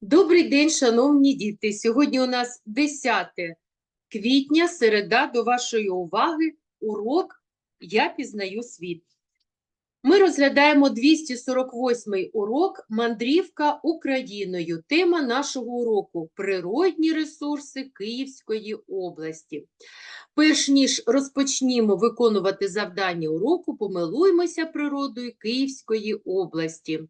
Добрий день, шановні діти. Сьогодні у нас 10 квітня, середа. До вашої уваги урок Я пізнаю світ. Ми розглядаємо 248 урок Мандрівка Україною. Тема нашого уроку Природні ресурси Київської області. Перш ніж розпочнімо виконувати завдання уроку, помилуймося природою Київської області.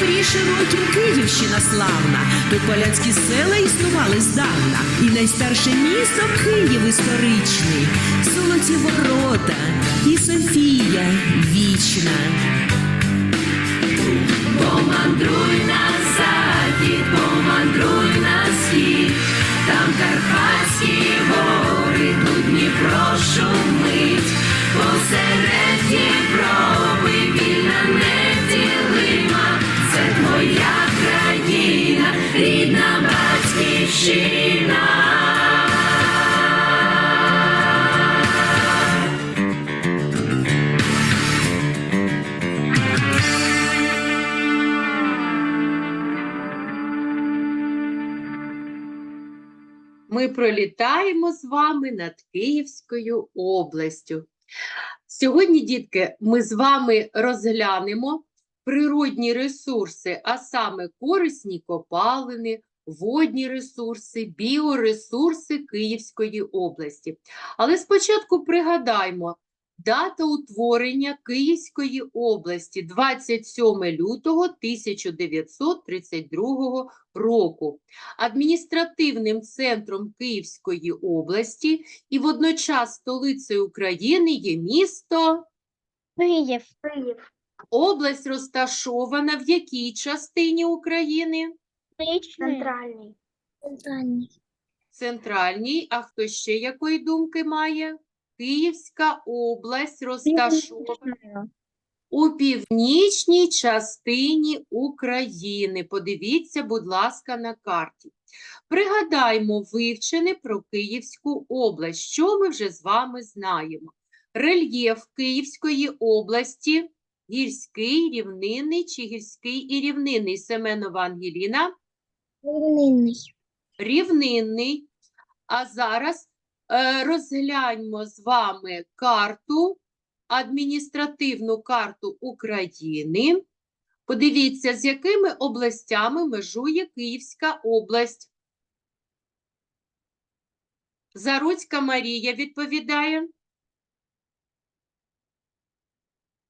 Широким Київщина славна, тут полянські села існували здавна, і найстарше місто Київ історичний, золоті ворота і Софія вічна. Помандруй на захід, помандруй на схід, там Карпатські гори, тут Дніпро шумить, посеред Європи батьківщина. Ми пролітаємо з вами над Київською областю. Сьогодні, дітки, ми з вами розглянемо природні ресурси, а саме корисні копалини, водні ресурси, біоресурси Київської області. Але спочатку пригадаймо, дата утворення Київської області 27 лютого 1932 року адміністративним центром Київської області і водночас столицею України є місто. Київ. Київ. Область розташована в якій частині України? Центральний. Центральний. Центральній. А хто ще якої думки має? Київська область розташована у північній частині України. Подивіться, будь ласка, на карті. Пригадаймо вивчене про Київську область. Що ми вже з вами знаємо? Рельєф Київської області гірський, рівнинний чи гірський і рівнинний. Семенова Ангеліна? Рівнинний. Рівнинний. А зараз е, розгляньмо з вами карту, адміністративну карту України. Подивіться, з якими областями межує Київська область. Заруцька Марія відповідає.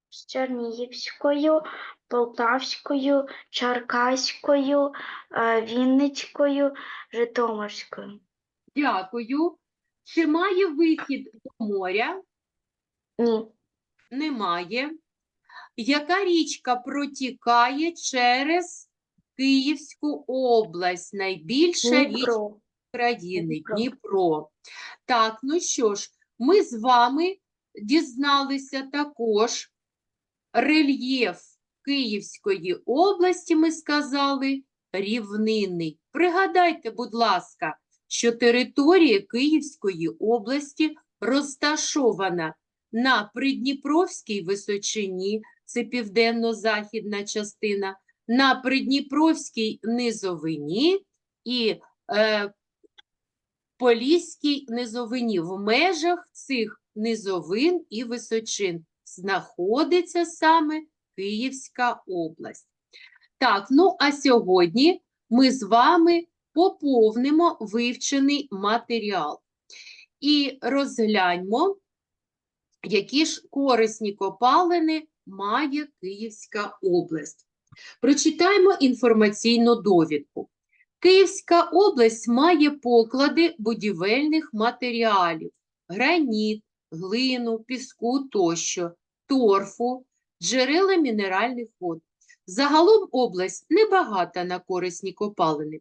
З Чернігівською, Полтавською, Черкаською, е, Вінницькою, Житомирською. Дякую. Чи має вихід до моря? Ні. Немає. Яка річка протікає через Київську область? Найбільша річка Дніпро. країни Дніпро. Дніпро. Так, ну що ж, ми з вами дізналися також рельєф Київської області, ми сказали, рівнинний. Пригадайте, будь ласка, що територія Київської області розташована на Придніпровській височині, це південно-західна частина, на Придніпровській низовині і е, Поліській низовині. В межах цих низовин і височин знаходиться саме Київська область. Так, ну а сьогодні ми з вами поповнимо вивчений матеріал і розгляньмо, які ж корисні копалини має Київська область. Прочитаємо інформаційну довідку. Київська область має поклади будівельних матеріалів: граніт, глину, піску тощо, торфу, джерела мінеральних вод. Загалом область небагата на корисні копалини.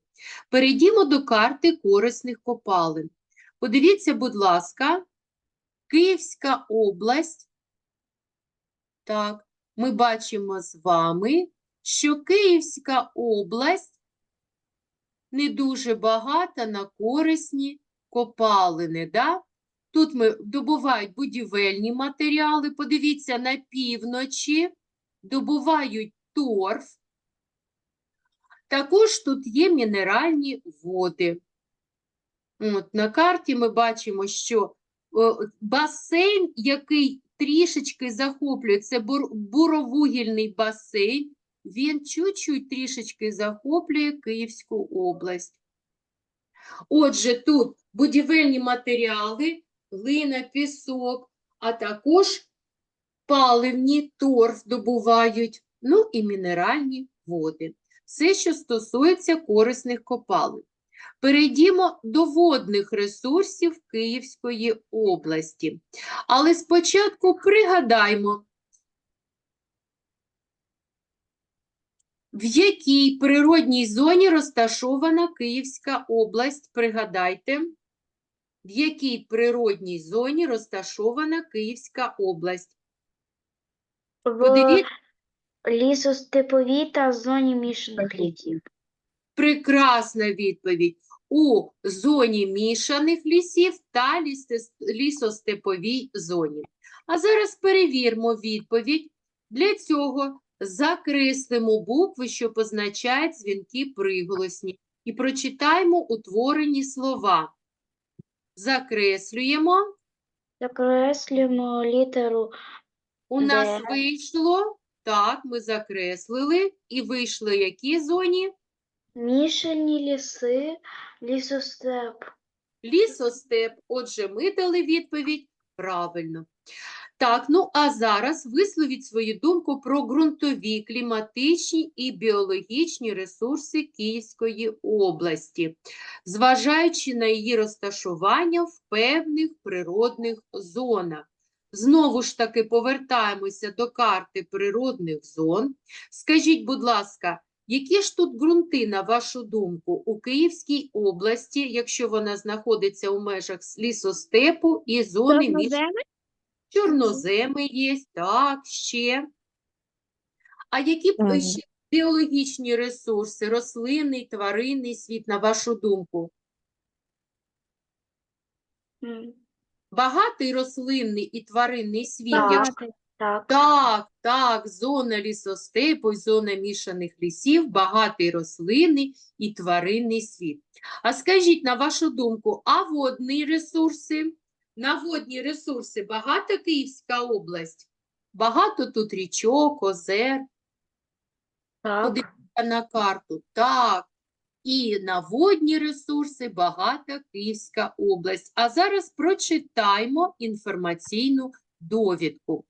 Перейдімо до карти корисних копалин. Подивіться, будь ласка, Київська область. Так, ми бачимо з вами, що Київська область не дуже багата на корисні копалини. Да? Тут ми добувають будівельні матеріали. Подивіться, на півночі добувають торф. Також тут є мінеральні води. От, на карті ми бачимо, що басейн, який трішечки захоплює, це буровугільний басейн, він чуть-чуть трішечки захоплює Київську область. Отже, тут будівельні матеріали, глина, пісок, а також паливні торф добувають, ну і мінеральні води. Все, що стосується корисних копалин. Перейдімо до водних ресурсів Київської області. Але спочатку пригадаймо, в якій природній зоні розташована Київська область. Пригадайте, в якій природній зоні розташована Київська область. В Подивіться, лісостеповій та зоні мішаних лісів. прекрасна відповідь. У зоні мішаних лісів та лісостеповій зоні. А зараз перевіримо відповідь. Для цього закреслимо букви, що позначають дзвінки приголосні, і прочитаємо утворені слова. Закреслюємо. Закреслюємо літеру У нас вийшло, так, ми закреслили, і вийшли які зоні? мішані ліси, лісостеп. Лісостеп. Отже, ми дали відповідь правильно. Так, ну а зараз висловіть свою думку про ґрунтові, кліматичні і біологічні ресурси Київської області, зважаючи на її розташування в певних природних зонах. Знову ж таки повертаємося до карти природних зон. Скажіть, будь ласка, які ж тут ґрунти, на вашу думку, у Київській області, якщо вона знаходиться у межах лісостепу і зони між чорноземи є, так, ще. А які б, ще біологічні ресурси, рослинний, тваринний світ, на вашу думку? Багатий рослинний і тваринний світ, Так. якщо Так. Так, так, зона лісостепу, зона мішаних лісів, багатий рослинний і тваринний світ. А скажіть, на вашу думку, а водні ресурси? На водні ресурси багата Київська область? Багато тут річок, озер, Так. Подивіться на карту. Так, і на водні ресурси багата Київська область. А зараз прочитаймо інформаційну довідку.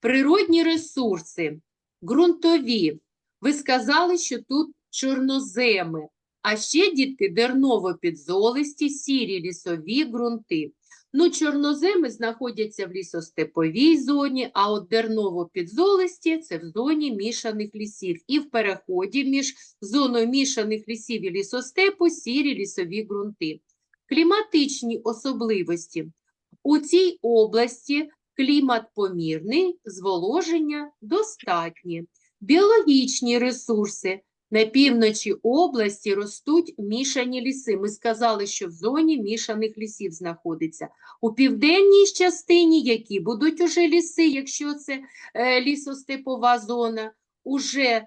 Природні ресурси, ґрунтові. Ви сказали, що тут чорноземи, а ще, дітки, дерново-підзолисті, сірі лісові ґрунти. Ну, чорноземи знаходяться в лісостеповій зоні, а от дерново-підзолисті – це в зоні мішаних лісів. І в переході між зоною мішаних лісів і лісостепу – сірі лісові ґрунти. Кліматичні особливості. У цій області клімат помірний, зволоження достатнє. Біологічні ресурси. На півночі області ростуть мішані ліси. Ми сказали, що в зоні мішаних лісів знаходиться. У південній частині, які будуть уже ліси, якщо це е, лісостепова зона, уже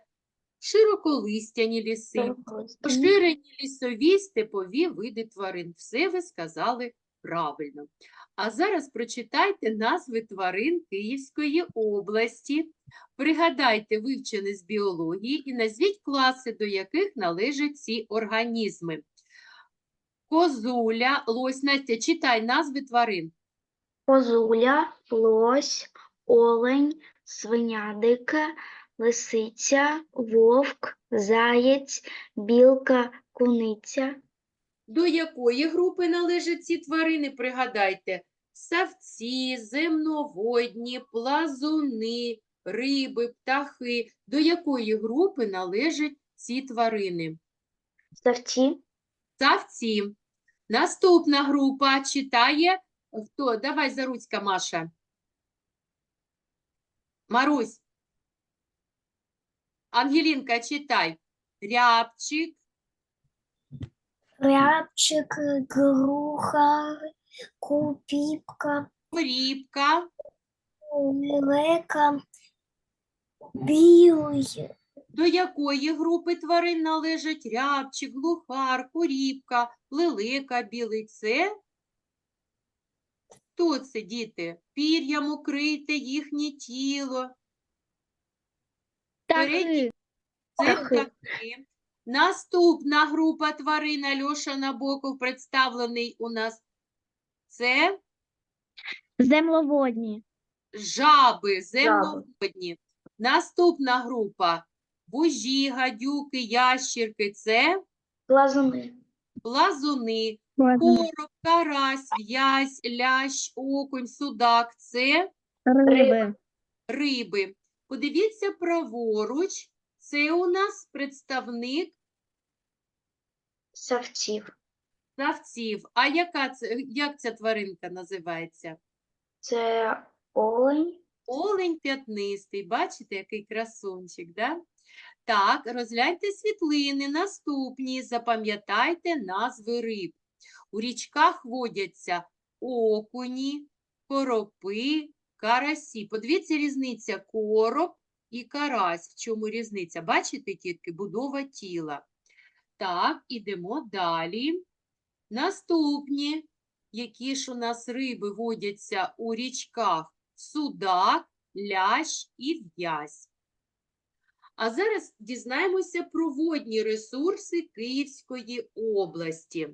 широколистяні ліси, поширені лісові степові види тварин. Все ви сказали правильно. А зараз прочитайте назви тварин Київської області. Пригадайте вивчене з біології і назвіть класи, до яких належать ці організми. Козуля, лось, Настя, читай назви тварин. Козуля, лось, олень, свиня дика, лисиця, вовк, заєць, білка, куниця. До якої групи належать ці тварини? Пригадайте. Савці, земноводні, плазуни, риби, птахи. До якої групи належать ці тварини? Савці, Савці. Наступна група читає хто? Давай, Заруцька Маша. Марусь. Ангелінка, читай. Рябчик, Рябчик, груха, Купіпка, Корібка, лелека, білий, До якої групи тварин належать рябчик, глухар, корібка, лелека, білий? Це? Хто це, діти? Пір'ям укрите їхнє тіло. Передні Це Птахи. Наступна група тварин Альоша Набоков представлений у нас. Це Земловодні. жаби, земноводні. Наступна група вужі, гадюки, ящірки. Це глазуни, плазуни, короб, карась, в'язь, лящ, окунь, судак. Це Риби. риби. Подивіться праворуч. Це у нас представник савців. Савців. А яка це, як ця тваринка називається? Це олень, Олень п'ятнистий. Бачите, який красунчик, да? Так, розгляньте світлини. Наступні. Запам'ятайте назви риб. У річках водяться окуні, коропи, карасі. Подивіться, різниця короб і карась. В чому різниця? Бачите, тітки, будова тіла. Так, ідемо далі. Наступні, які ж у нас риби водяться у річках? Судак, лящ і в'язь. А зараз дізнаємося про водні ресурси Київської області.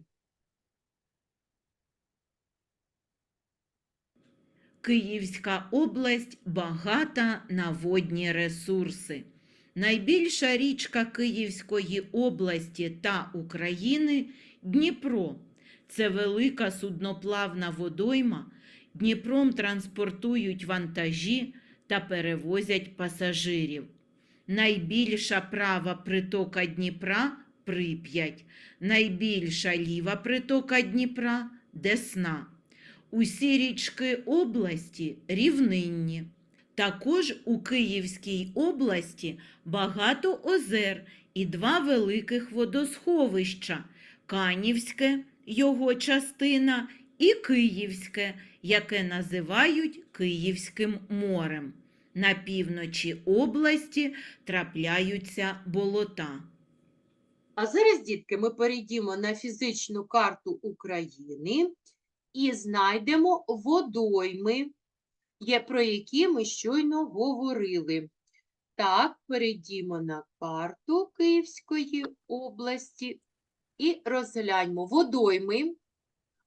Київська область багата на водні ресурси. Найбільша річка Київської області та України Дніпро. Це велика судноплавна водойма. Дніпром транспортують вантажі та перевозять пасажирів. Найбільша права притока Дніпра Прип'ять, найбільша ліва притока Дніпра Десна. Усі річки області рівнинні. Також у Київській області багато озер і два великих водосховища Канівське, його частина, і Київське, яке називають Київським морем. На півночі області трапляються болота. А зараз, дітки, ми перейдемо на фізичну карту України і знайдемо водойми, про які ми щойно говорили. Так, перейдімо на карту Київської області і розгляньмо водойми.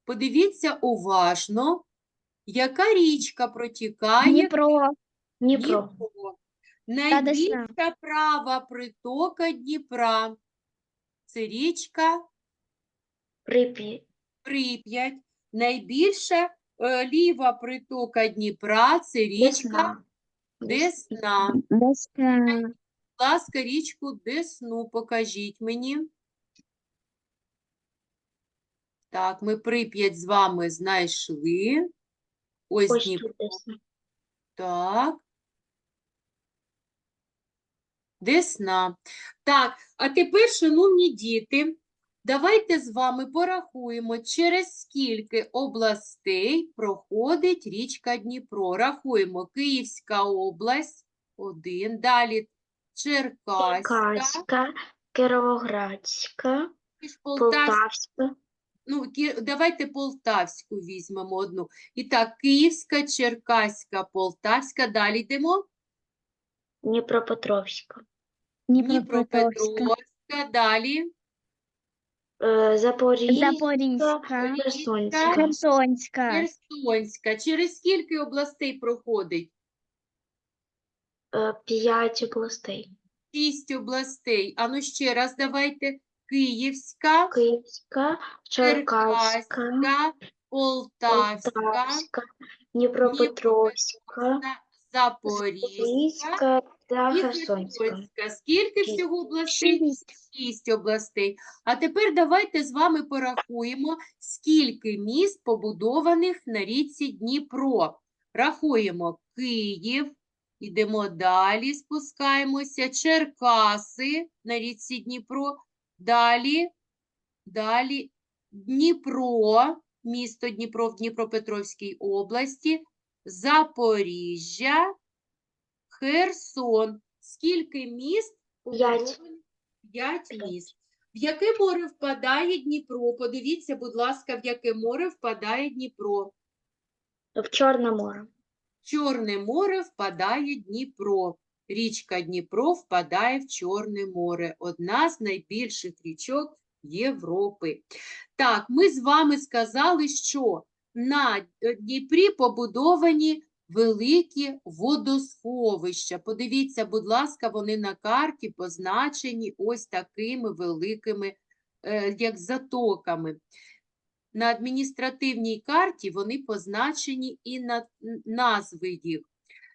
Подивіться уважно, яка річка протікає Дніпро. Дніпро, Дніпро. Найбільша права притока Дніпра. Це річка Прип'ять, Прип'ять. Найбільша е, ліва притока Дніпра це річка Десна, Десна. Будь ласка, річку Десну покажіть мені. Так, ми Прип'ять з вами знайшли. Ось Дніпро. Так. Десна. Так, а тепер, шановні діти, давайте з вами порахуємо, через скільки областей проходить річка Дніпро. Рахуємо Київська область, один, далі Черкаська, Черкаська, Кіровоградська, Полтавська. Полтавська, Ну, давайте Полтавську візьмемо одну. І так, Київська, Черкаська, Полтавська. Далі йдемо. Дніпропетровська, Дніпропетровська. Дніпропетровська, далі. Е, Запорізька, Запорізька. Херсонська, Херсонська. Херсонська. Через скільки областей проходить? е, п'ять областей. Шість областей. А ну ще раз давайте. Київська, Київська, Черкаська, Черкаська, Полтавська, Полтавська, Дніпропетровська, Запорізька та і Херсонська. Скільки всього областей? Шість. Шість областей. А тепер давайте з вами порахуємо, скільки міст побудованих на річці Дніпро. Рахуємо Київ, ідемо далі, спускаємося, Черкаси на річці Дніпро, далі, далі Дніпро, місто Дніпро в Дніпропетровській області, Запоріжжя, Херсон. Скільки міст? П'ять. Міст. В яке море впадає Дніпро? Подивіться, будь ласка, в яке море впадає Дніпро. В Чорне море. В Чорне море впадає Дніпро. Річка Дніпро впадає в Чорне море. Одна з найбільших річок Європи. Так, ми з вами сказали, що на Дніпрі побудовані великі водосховища. Подивіться, будь ласка, вони на карті позначені ось такими великими, е, як затоками. На адміністративній карті вони позначені і на назви їх.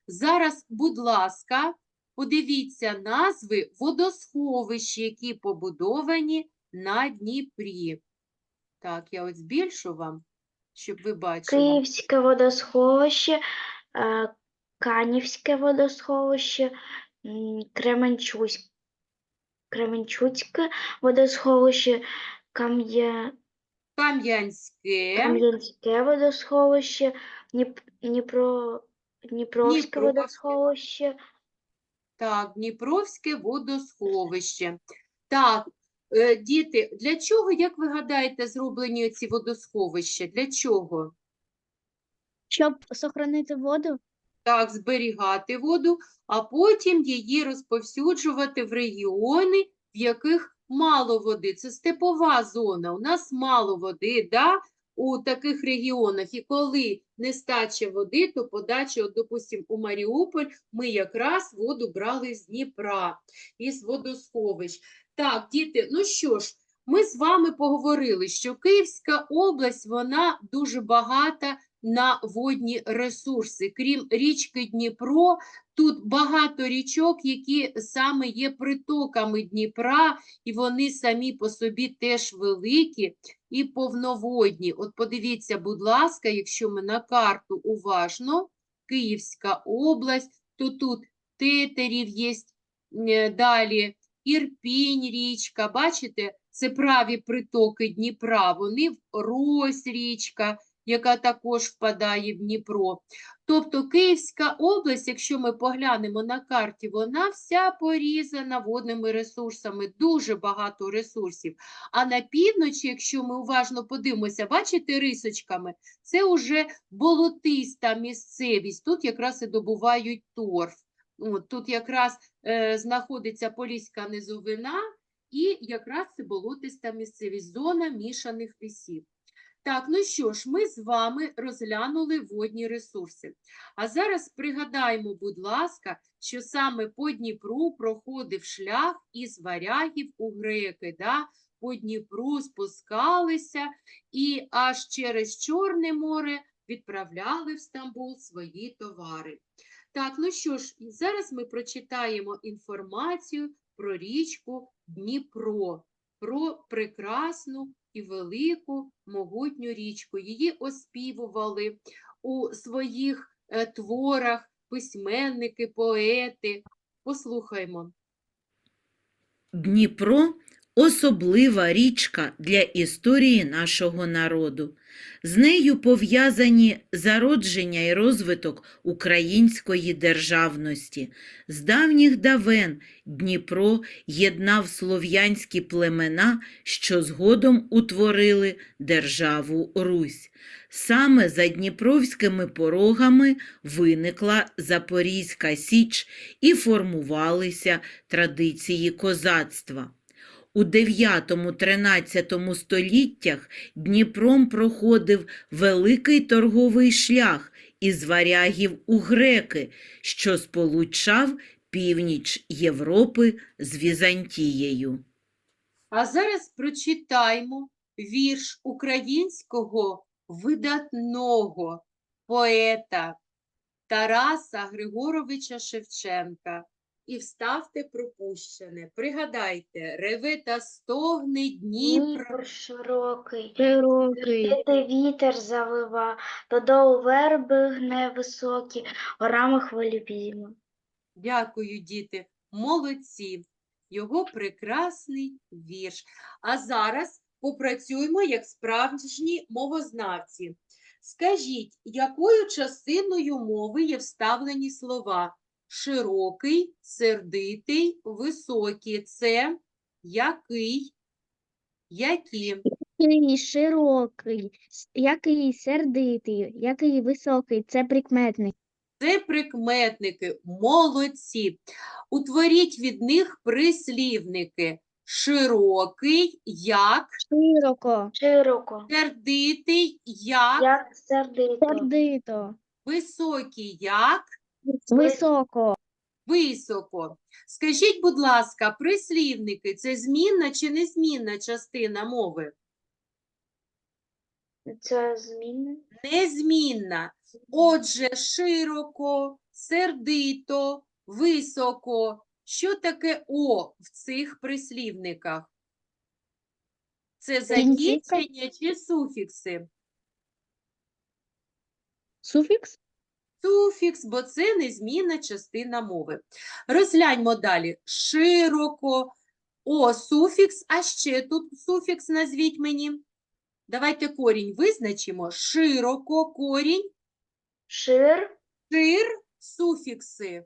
Зараз, будь ласка, подивіться назви водосховищ, які побудовані на Дніпрі. Так, я ось збільшу вам, щоб ви бачили. Київське водосховище, е, Канівське водосховище, м, Кременчусь, Кременчуцьке водосховище, Кам'я... Кам'янське, Кам'янське водосховище, Дніп... Дніпро... Дніпровське Дніпровське. водосховище, так, Дніпровське водосховище. Так, діти, для чого, як ви гадаєте, зроблені ці водосховища? Для чого? Щоб сохранити воду, так, зберігати воду, а потім її розповсюджувати в регіони, в яких мало води. Це степова зона, у нас мало води, да? У таких регіонах. І коли нестача води, то подача, от, допустим, у Маріуполь ми якраз воду брали з Дніпра, із водосховищ. Так, діти, ну що ж, ми з вами поговорили, що Київська область, вона дуже багата на водні ресурси. Крім річки Дніпро, тут багато річок, які саме є притоками Дніпра, і вони самі по собі теж великі і повноводні. От подивіться, будь ласка, якщо ми на карту уважно, Київська область, то тут Тетерів є, далі Ірпінь річка, бачите, це праві притоки Дніпра, вони в Рось річка, яка також впадає в Дніпро. Тобто Київська область, якщо ми поглянемо на карті, вона вся порізана водними ресурсами, дуже багато ресурсів. А на півночі, якщо ми уважно подивимося, бачите рисочками, це уже болотиста місцевість. Тут якраз і добувають торф. От, тут якраз е, знаходиться Поліська низовина і якраз це болотиста місцевість, зона мішаних лісів. Так, ну що ж, ми з вами розглянули водні ресурси. А зараз пригадаємо, будь ласка, що саме по Дніпру проходив шлях із варягів у греки. Да? По Дніпру спускалися і аж через Чорне море відправляли в Стамбул свої товари. Так, ну що ж, зараз ми прочитаємо інформацію про річку Дніпро, про прекрасну і велику могутню річку. Її оспівували у своїх е, творах письменники, поети. Послухаймо. Дніпро особлива річка для історії нашого народу. З нею пов'язані зародження і розвиток української державності. З давніх давен Дніпро єднав слов'янські племена, що згодом утворили державу Русь. Саме за дніпровськими порогами виникла Запорізька Січ і формувалися традиції козацтва. У 9-13 століттях Дніпром проходив великий торговий шлях із варягів у греки, що сполучав північ Європи з Візантією. А зараз прочитаймо вірш українського видатного поета Тараса Григоровича Шевченка. І вставте пропущене. Пригадайте, реве та стогне Дніпро. Дніпр широкий, широкий, Де вітер завива, додолу верби гне високі, горами хвилі підійма. Дякую, діти, молодці. Його прекрасний вірш. А зараз попрацюємо як справжні мовознавці. Скажіть, якою частиною мови є вставлені слова? Широкий, сердитий, високий. Це який? Які? Який широкий, який сердитий, який високий. Це прикметник. Це прикметники. Молодці. Утворіть від них прислівники. Широкий, як, Широко, Широко. сердитий, як, Як сердито. сердито, високий, як, високо. високо. Скажіть, будь ласка, прислівники це змінна чи незмінна частина мови? Це змінне. Незмінна. Отже, широко, сердито, високо. Що таке О в цих прислівниках? Це закінчення чи суфікси? Суфікс? Суфікс, бо це незмінна частина мови. Розгляньмо далі. Широко. О, суфікс, а ще тут суфікс назвіть мені. Давайте корінь визначимо. Широко, корінь, Шир. шир, суфікси.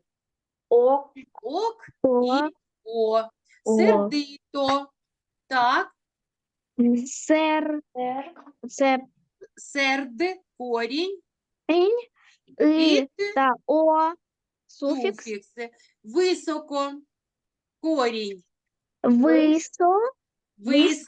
Ок. Ок і о. Сердито. Так, сер, Сер. серд, корінь, ень, і та о, суфікс, суфікси. Високо, корінь, висо, вис, Вис.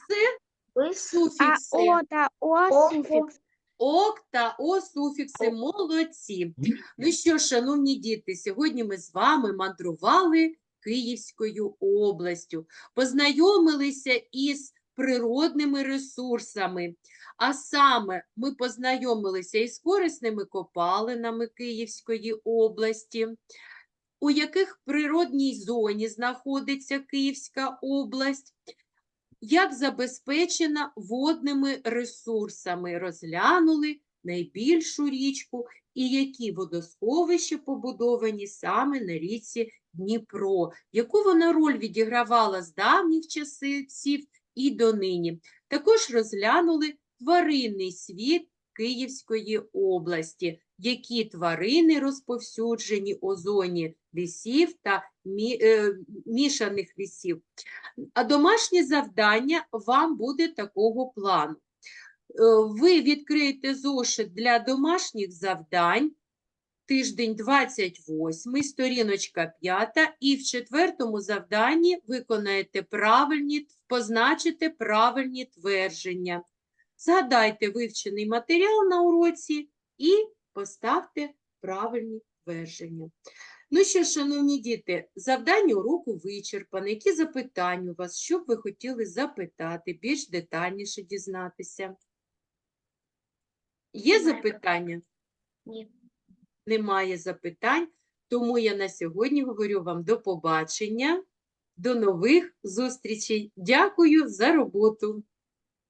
а суфікси. о та О, суфікс. Ок та о суфікси молодці. Ну що, шановні діти, сьогодні ми з вами мандрували Київською областю, познайомилися із природними ресурсами. А саме ми познайомилися із корисними копалинами Київської області, у яких природній зоні знаходиться Київська область, як забезпечена водними ресурсами, розглянули найбільшу річку і які водосховища побудовані саме на річці Дніпро, яку вона роль відігравала з давніх часів і донині. Також розглянули тваринний світ Київської області, які тварини розповсюджені у зоні лісів та мі- е, мішаних лісів. А домашнє завдання вам буде такого плану. Е, Ви відкриєте зошит для домашніх завдань, тиждень 28, сторіночка 5, і в четвертому завданні виконаєте правильні, позначите правильні твердження. Згадайте вивчений матеріал на уроці і поставте правильні твердження. Ну що, шановні діти, завдання уроку вичерпане. Які запитання у вас? Що б ви хотіли запитати, більш детальніше дізнатися? Є запитання? Ні. Немає запитань, тому я на сьогодні говорю вам до побачення, до нових зустрічей. Дякую за роботу.